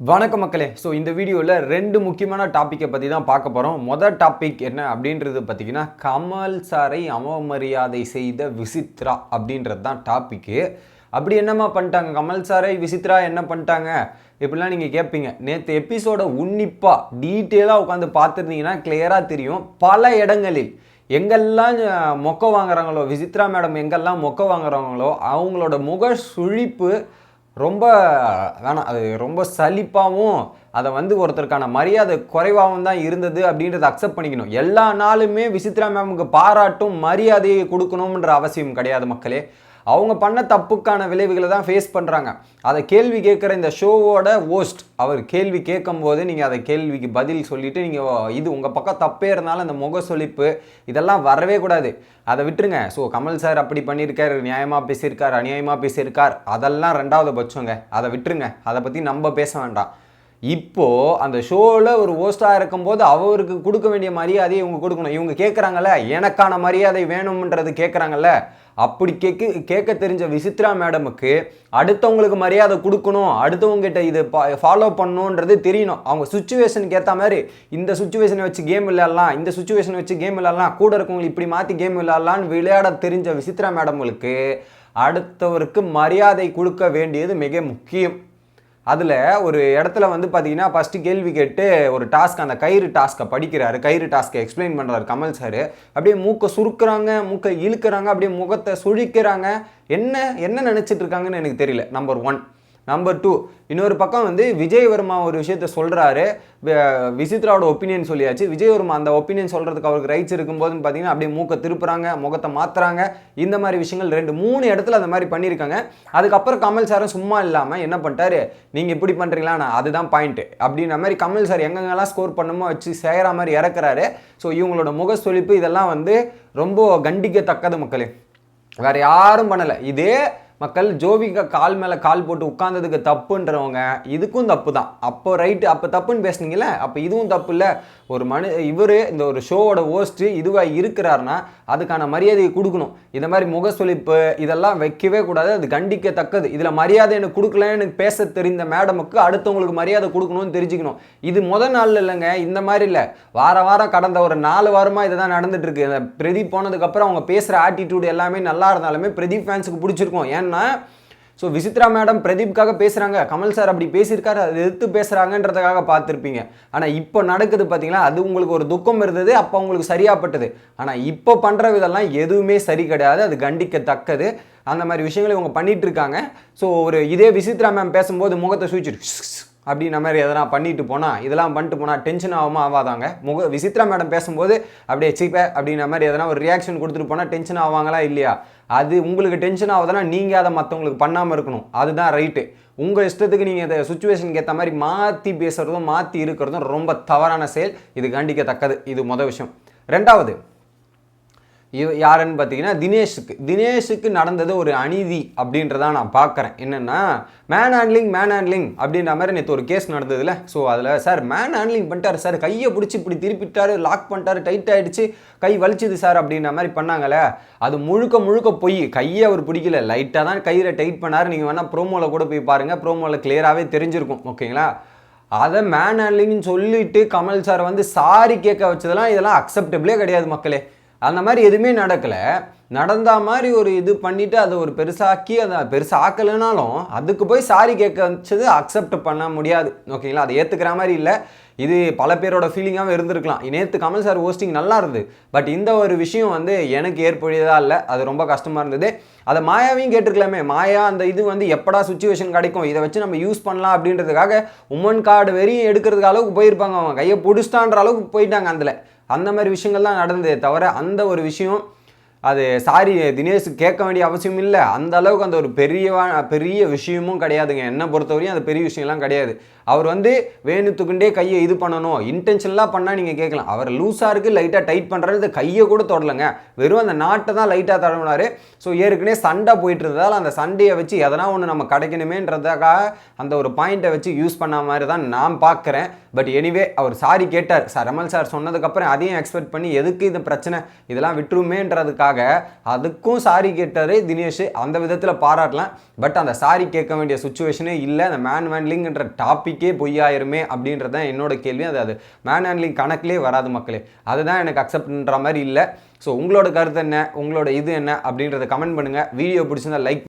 வணக்கம் மக்களே. ஸோ இந்த வீடியோவில் ரெண்டு முக்கியமான டாப்பிக்கை பற்றி தான் பார்க்க போகிறோம் மொதல் டாபிக் என்ன அப்படின்றது பார்த்தீங்கன்னா கமல் சாரை அவமரியாதை செய்த விசித்ரா அப்படின்றது தான் டாப்பிக்கு அப்படி என்னம்மா பண்ணிட்டாங்க? கமல் சாரை விசித்ரா என்ன பண்ணிட்டாங்க? இப்படிலாம் நீங்கள் கேட்பீங்க நேற்று எபிசோடை உன்னிப்பாக டீட்டெயிலாக உட்காந்து பார்த்துருந்தீங்கன்னா கிளியராக தெரியும். பல இடங்களில் எங்கெல்லாம் மொக்க வாங்குறாங்களோ விசித்ரா மேடம் எங்கெல்லாம் மொக்க வாங்குறாங்களோ அவங்களோட முக சுழிப்பு ரொம்ப வேணாம் அது ரொம்ப சலிப்பாகவும் அதை வந்து ஒருத்தருக்கான மரியாதை குறைவாகவும் தான் இருந்தது அப்படின்றத அக்செப்ட் பண்ணிக்கணும். எல்லா நாளுமே விசித்ரா மேமுக்கு பாராட்டும் மரியாதையை கொடுக்கணும்ன்ற அவசியம் கிடையாது மக்களே. அவங்க பண்ண தப்புக்கான விளைவுகளை தான் ஃபேஸ் பண்ணுறாங்க அதை கேள்வி கேட்குற இந்த ஷோவோட ஓஸ்ட் அவர் கேள்வி கேட்கும்போது நீங்கள் அதை கேள்விக்கு பதில் சொல்லிவிட்டு நீங்கள் இது உங்கள் பக்கம் தப்பே இருந்தாலும் அந்த முக சொலிப்பு இதெல்லாம் வரவே கூடாது. அதை விட்டுருங்க. ஸோ கமல் சார் அப்படி பண்ணியிருக்காரு நியாயமாக பேசியிருக்கார் அநியாயமாக பேசியிருக்கார் அதெல்லாம் ரெண்டாவது பட்சங்க. அதை விட்டுருங்க. அதை பற்றி நம்ம பேச வேண்டாம். இப்போ அந்த ஷோவில் ஒரு ஹோஸ்டாக இருக்கும்போது அவருக்கு கொடுக்க வேண்டிய மரியாதையை இவங்க கொடுக்கணும். இவங்க கேட்குறாங்கல்ல எனக்கான மரியாதை வேணும்ன்றது கேட்குறாங்கல்ல அப்படி கேட்க கேட்க தெரிஞ்ச விசித்ரா மேடமுக்கு அடுத்தவங்களுக்கு மரியாதை கொடுக்கணும். அடுத்தவங்ககிட்ட இது ஃபாலோ பண்ணணுன்றது தெரியணும். அவங்க சுச்சுவேஷனுக்கு ஏற்ற மாதிரி இந்த சுச்சுவேஷனை வச்சு கேம் விளையாடலாம் இந்த சுச்சுவேஷனை வச்சு கேம் விளையாடலாம் கூட இருக்கவங்களை இப்படி மாற்றி கேம் விளையாடலாம்னு விளையாட தெரிஞ்ச விசித்ரா மேடம்களுக்கு அடுத்தவருக்கு மரியாதை கொடுக்க வேண்டியது மிக முக்கியம். அதில் ஒரு இடத்துல வந்து பார்த்தீங்கன்னா ஃபஸ்ட்டு கேள்வி கேட்டு ஒரு டாஸ்க் அந்த கயிறு டாஸ்க்கை படிக்கிறாரு. கயிறு டாஸ்க்கை எக்ஸ்பிளைன் பண்ணுறாரு கமல் சார் அப்படியே மூக்கை சுருக்குறாங்க மூக்கை இழுக்கிறாங்க அப்படியே முகத்தை சுழிக்கிறாங்க. என்ன என்ன நினச்சிட்டு இருக்காங்கன்னு எனக்கு தெரியல. நம்பர் ஒன் நம்பர் டூ இன்னொரு பக்கம் வந்து விஜய் வர்மா ஒரு விஷயத்த சொல்கிறாரு விசித்ராவோட ஒப்பீனியன் சொல்லியாச்சு. விஜய் வர்மா அந்த ஒப்பீனியன் சொல்கிறதுக்கு அவருக்கு ரைட்ஸ் இருக்கும்போதுன்னு பார்த்தீங்கன்னா அப்படியே மூக்கை திருப்புறாங்க முகத்தை மாற்றுறாங்க இந்த மாதிரி விஷயங்கள் ரெண்டு மூணு இடத்துல அந்த மாதிரி பண்ணியிருக்காங்க. அதுக்கப்புறம் கமல் சாரும் சும்மா இல்லாமல் என்ன பண்ணிட்டாரு? நீங்கள் இப்படி பண்ணுறீங்களா நான் அதுதான் பாயிண்ட்டு அப்படின்ற மாதிரி கமல் சார் எங்கெங்கெல்லாம் ஸ்கோர் பண்ணுமோ வச்சு செய்கிற மாதிரி இறக்குறாரு. ஸோ இவங்களோட முக சொலிப்பு இதெல்லாம் வந்து ரொம்ப கண்டிக்கத்தக்கது மக்களே. வேறு யாரும் பண்ணலை. இதே மக்கள் ஜோவிகா கால் மேலே கால் போட்டு உட்காந்ததுக்கு தப்புன்றவங்க இதுக்கும் தப்பு தான் அப்போ ரைட்டு அப்போ தப்புன்னு பேசுனீங்களே அப்போ இதுவும் தப்பு இல்லை. ஒரு மனு இவர் இந்த ஒரு ஷோவோட ஹோஸ்ட்டு இதுவாக இருக்கிறாருன்னா அதுக்கான மரியாதையை கொடுக்கணும். இந்த மாதிரி முகசொலிப்பு இதெல்லாம் வைக்கவே கூடாது. அது கண்டிக்கத்தக்கது. இதில் மரியாதை எனக்கு கொடுக்கலன்னு பேச தெரிந்த மேடமுக்கு அடுத்தவங்களுக்கு மரியாதை கொடுக்கணும்னு தெரிஞ்சுக்கணும். இது முத நாள் இல்லைங்க இந்த மாதிரி இல்லை. வார வாரம் கடந்த ஒரு நாலு வாரமாக இதுதான் நடந்துட்டு இருக்கு. பிரதீப் போனதுக்கப்புறம் அவங்க பேசுகிற ஆட்டிடியூட் எல்லாமே நல்லா இருந்தாலுமே பிரதீப் ஃபேன்ஸுக்கு பிடிச்சிருக்கும். என்னென்னா ஸோ விசித்ரா மேடம் பிரதீப்காக பேசுகிறாங்க கமல் சார் அப்படி பேசியிருக்காரு அதை எதிர்த்து பேசுகிறாங்கன்றதுக்காக பார்த்துருப்பீங்க. ஆனால் இப்போ நடக்குது பார்த்தீங்களா அது உங்களுக்கு ஒரு துக்கம் இருந்தது அப்போ உங்களுக்கு சரியாப்பட்டது. ஆனால் இப்போ பண்ணுற விதெல்லாம் எதுவுமே சரி கிடையாது அது கண்டிக்கத்தக்கது. அந்த மாதிரி விஷயங்களை இவங்க பண்ணிட்டு இருக்காங்க. ஸோ ஒரு இதே விசித்ரா மேம் பேசும்போது முகத்தை சுவிச்சிட்டு அப்படின்ற மாதிரி எதனா பண்ணிட்டு போனால் இதெல்லாம் பண்ணிட்டு போனால் டென்ஷன் ஆகாமல் ஆகாதாங்க? முக விசித்ரா மேடம் பேசும்போது அப்படியே சீப்ப அப்படின்ற மாதிரி எதனா ஒரு ரியாக்ஷன் கொடுத்துட்டு போனால் டென்ஷன் ஆவாங்களா இல்லையா? அது உங்களுக்கு டென்ஷன் ஆகுதுன்னா நீங்கள் அதை மற்றவங்களுக்கு பண்ணாமல் இருக்கணும். அதுதான் ரைட்டு உங்கள் இஷ்டத்துக்கு நீங்கள் இந்த சுச்சுவேஷனுக்கு ஏற்ற மாதிரி மாற்றி பேசுகிறதும் மாற்றி இருக்கிறதும் ரொம்ப தவறான செயல். இது கண்டிக்கத்தக்கது. இது மொதல் விஷயம். ரெண்டாவது இவ யாருன்னு பார்த்தீங்கன்னா தினேஷுக்கு. தினேஷுக்கு நடந்தது ஒரு அநீதி அப்படின்றதான் நான் பார்க்குறேன். என்னென்னா மேன் ஹேண்ட்லிங் மேன் ஹேண்ட்லிங் அப்படின்ற மாதிரி நேற்று ஒரு கேஸ் நடந்ததுல. ஸோ அதில் சார் மேன் ஹேண்ட்லிங் பண்ணிட்டார் சார். கையை பிடிச்சி இப்படி திருப்பிட்டாரு லாக் பண்ணிட்டாரு டைட் ஆகிடுச்சு கை வலிச்சுது சார் அப்படின்ற மாதிரி பண்ணாங்களே. அது முழுக்க முழுக்க பொய். கையை அவர் பிடிக்கல. லைட்டாக தான் கையில் டைட் பண்ணார். நீங்கள் வேணால் ப்ரோமோவில் கூட போய் பாருங்கள் ப்ரோமோவில் கிளியராகவே தெரிஞ்சிருக்கும். ஓகேங்களா அதை மேன் ஹேண்ட்லிங்னு சொல்லிட்டு கமல் சார் வந்து சாரி கேட்க வச்சதெல்லாம் இதெல்லாம் அக்செப்டபிளே கிடையாது மக்களே. அந்த மாதிரி எதுவுமே நடக்கலை. நடந்த மாதிரி ஒரு இது பண்ணிவிட்டு அதை ஒரு பெருசாக்கி அதை பெருசாக்கலைனாலும் அதுக்கு போய் சாரி கேட்க வச்சது அக்செப்ட் பண்ண முடியாது. ஓகேங்களா அதை ஏற்றுக்கிற மாதிரி இல்லை. இது பல பேரோட ஃபீலிங்காகவும் இருந்திருக்கலாம். நேற்று கமல் சார் ஹோஸ்டிங் நல்லா இருந்தது. பட் இந்த ஒரு விஷயம் வந்து எனக்கு ஏற்புடையதாக இல்லை. அது ரொம்ப கஷ்டமாக இருந்தது. அதை மாயாவையும் கேட்டிருக்கலாமே. மாயா அந்த இது வந்து எப்படா சுச்சுவேஷன் கிடைக்கும்? இதை வச்சு நம்ம யூஸ் பண்ணலாம் அப்படின்றதுக்காக உமன் கார்டு வெறியும் எடுக்கிறதுக்கு அளவுக்கு போயிருப்பாங்க. அவங்க கையை பிடிச்சிட்டான்ற அளவுக்கு போயிட்டாங்க அதில். அந்த மாதிரி விஷயங்கள்லாம் நடந்ததே தவிர அந்த ஒரு விஷயம் அது சாரி தினேஷ் கேட்க வேண்டிய அவசியம் இல்லை. அந்த அளவுக்கு அந்த ஒரு பெரிய பெரிய விஷயமும் கிடையாதுங்க. என்னை பொறுத்தவரையும் அது பெரிய விஷயம்லாம் கிடையாது. அவர் வந்து வேணுத்துக்குண்டே கையை இது பண்ணணும். இன்டென்ஷனலாக பண்ணால் நீங்கள் கேட்கலாம். அவர் லூஸாக இருக்குது லைட்டாக டைட் பண்ணுறது கையை கூட தொடலைங்க. வெறும் அந்த நாட்டை தான் லைட்டாக தடவினார். ஸோ ஏற்கனவே சண்டை போயிட்டு இருந்ததால் அந்த சண்டையை வச்சு எதனா ஒன்று நம்ம கிடைக்கணுமேன்றதுக்காக அந்த ஒரு பாயிண்ட்டை வச்சு யூஸ் பண்ண மாதிரி தான் நான் பார்க்குறேன். பட் எனிவே அவர் சாரி கேட்டார். சார் ரமல் சார் சொன்னதுக்கப்புறம் அதையும் எக்ஸ்பெக்ட் பண்ணி எதுக்கு இந்த பிரச்சனை? இதெல்லாம் விட்டுருமேன்றதுக்காக அதுக்கும் சாரி கேட்டார் தினேஷ். அந்த விதத்தில் பாராட்டலாம். பட் அந்த சாரி கேட்க வேண்டிய சுச்சுவேஷனே இல்லை. அந்த மேன் ஹேண்ட்லிங்ன்ற டாப்பிக்கே பொய்யாயிருமே அப்படின்றது தான் என்னோட கேள்வி அது அது மேன் ஹேண்ட்லிங் கணக்கிலே வராது மக்களே. அதுதான் எனக்கு அக்செப்ட் பண்ணுற மாதிரி இல்லை. ஸோ உங்களோட கருத்து என்ன? உங்களோட இது என்ன? அப்படின்றத கமெண்ட் பண்ணுங்கள் வீடியோ பிடிச்சிருந்தா லைக்